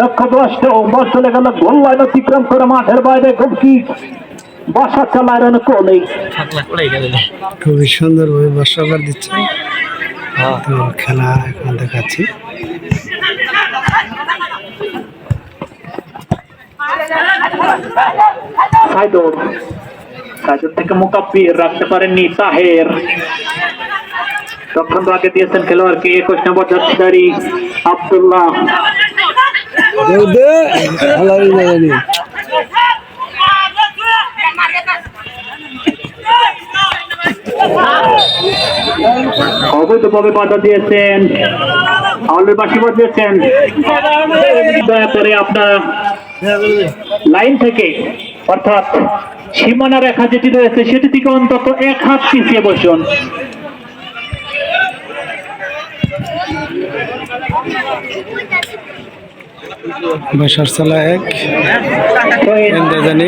লক্ষ্য ভ্রষ্ট বল চলে গেল গোল লাইন অতিক্রম করে মাঠের বাইরে গোলকি বসা চালায় রান কোহলি খুবই সুন্দরভাবে বর্ষাকার দিচ্ছে। তো খেলা এখন দেখাচ্ছি। সাইদুর সাইদুর থেকে মুকাব্বির রাখতে পারেননি তাহের। তখন তো আগে দিয়েছেন খেলোয়াড়কে একুশ নম্বর আব্দুল্লাহ। অবৈধভাবে বাধা দিয়েছেন আউলের বাসি বাজিয়েছেন দয়া করে আপনারা লাইন থেকে, অর্থাৎ সীমানা রেখা যেটি রয়েছে, সেটি থেকে অন্তত এক হাত পিছিয়ে বসুন। বর্ষার চালা এক জানি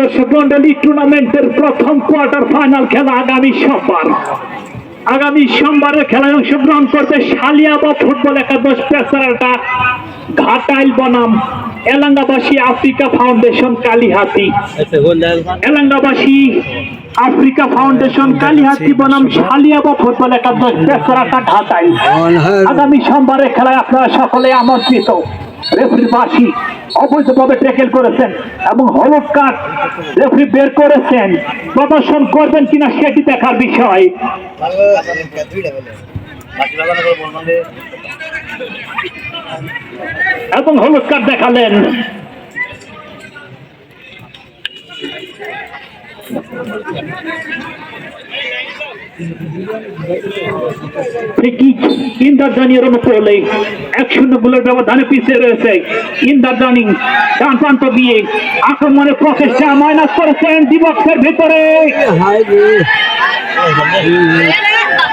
দর্শক মন্ডলী টুর্নামেন্টের প্রথম কোয়ার্টার ফাইনাল খেলা আগামী সোমবার। আগামী সোমবারের খেলায় অংশগ্রহণ করবে সালিয়াবা ফুটবল একাদশ পেসারাটা ঘাটাইল বনাম এলাঙ্গাবাসী আফ্রিকা ফাউন্ডেশন কালীহাতি। এলাঙ্গাবাসী আফ্রিকা ফাউন্ডেশন কালীহাতি বনাম সালিয়াবা ফুটবল একাদশ পেসারাটা ঘাটাইল। আগামী সোমবারের খেলায় আপনারা সকলে আমন্ত্রিত। রেফারি বাসী অবৈধভাবে ট্যাকেল করেছেন এবং হলুদ কার্ড রেফারি বের করেছেন। প্রদর্শন করবেন কিনা সেটি দেখার বিষয়। এবং হলুদ কার্ড দেখালেন। ফ্রিকিক ইন্দারদানির অনুকূলে এক শূন্য গোলের ব্যবধানে পিছিয়ে রয়েছে। ইন্দারদানি ডান প্রান্ত দিয়ে আক্রমণের প্রচেষ্টা মাইনাস করেছেন দিবক্সের ভিতরে।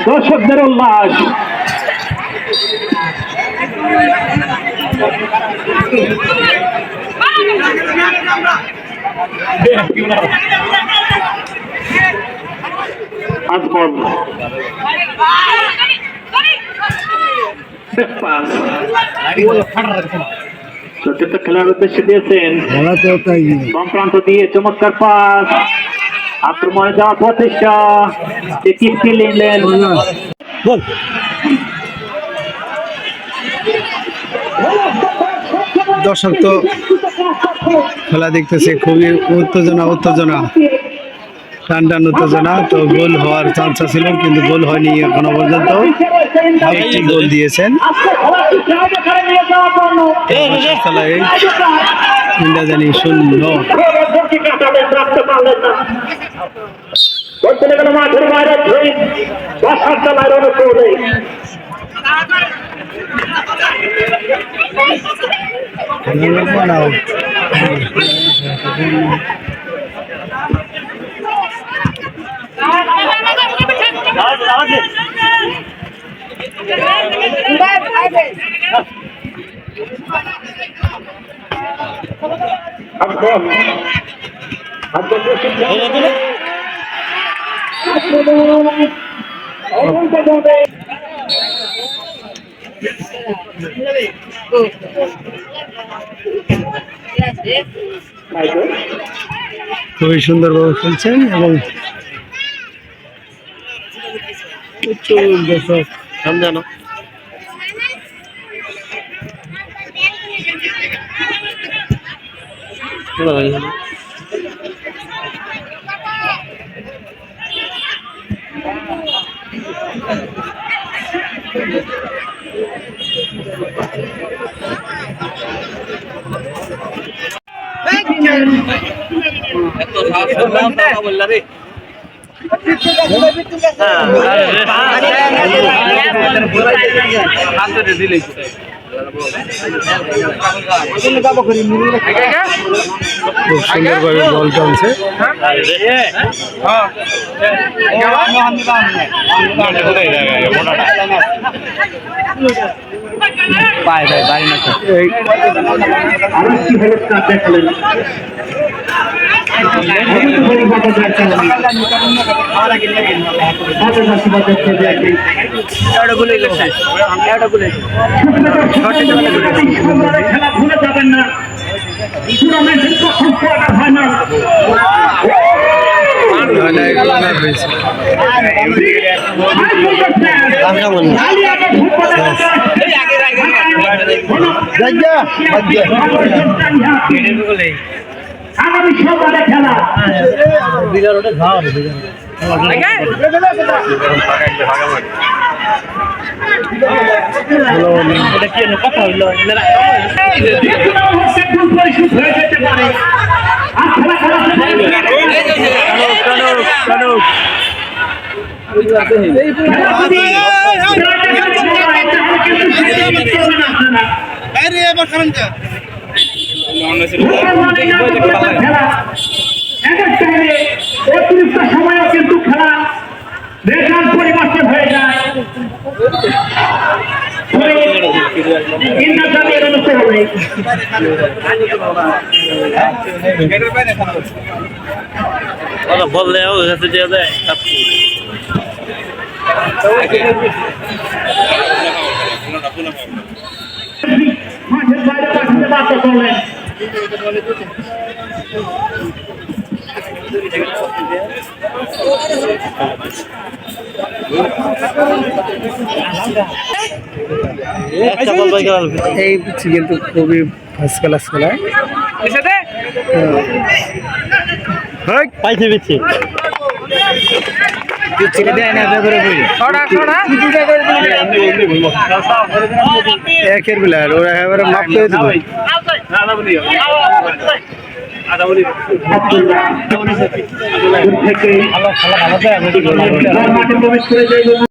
দর্শকদের উল্লাস। পাস সতীর্থ খেলার উদ্দেশ্যে দিয়েছেন। দিয়ে চমৎকার পাস। আক্রমণে যাওয়ার প্রচেষ্টা নিলেন। দর্শক তো খেলা দেখতেছে খুবই উত্তেজনা উত্তেজনা। টান টান উত্তেজনা তো গোল হওয়ার চান্স ছিল কিন্তু গোল হয়নি এখনও পর্যন্ত। একটি গোল দিয়েছেন। জানি শূন্য। মাঠের বাইরে খুবই সুন্দরভাবে খেলছেন এবং প্রচুর দর্শক জানো বললা রে দিলেই খুব সুন্দরভাবে বল টানছে। এই আরেকটি হলুদ কার্ড দেখালেন খেলা ভুলে যাবেন না টুর্নামেন্টের প্রথম কোয়ার্টার ফাইনাল নয়নায় আগামী খেলা যে কোনো মুহূর্তে খেলা খেলা অতিরিক্ত সময়ও কিন্তু খেলা রেখার পরিবর্তন হয়ে যায় বললে ও কাছে দিয়ে দেয় মাঠের বাইরে পাঠাতে বাধ্য করলেন। বল এই কিন্তু খুবই ফার্স্ট ক্লাস খেলা। হ্যাঁ। পাইছি বলি একের বিলার ওরা এবারে মাপ করে দেবে। থেকে প্রবেশ করে যাইব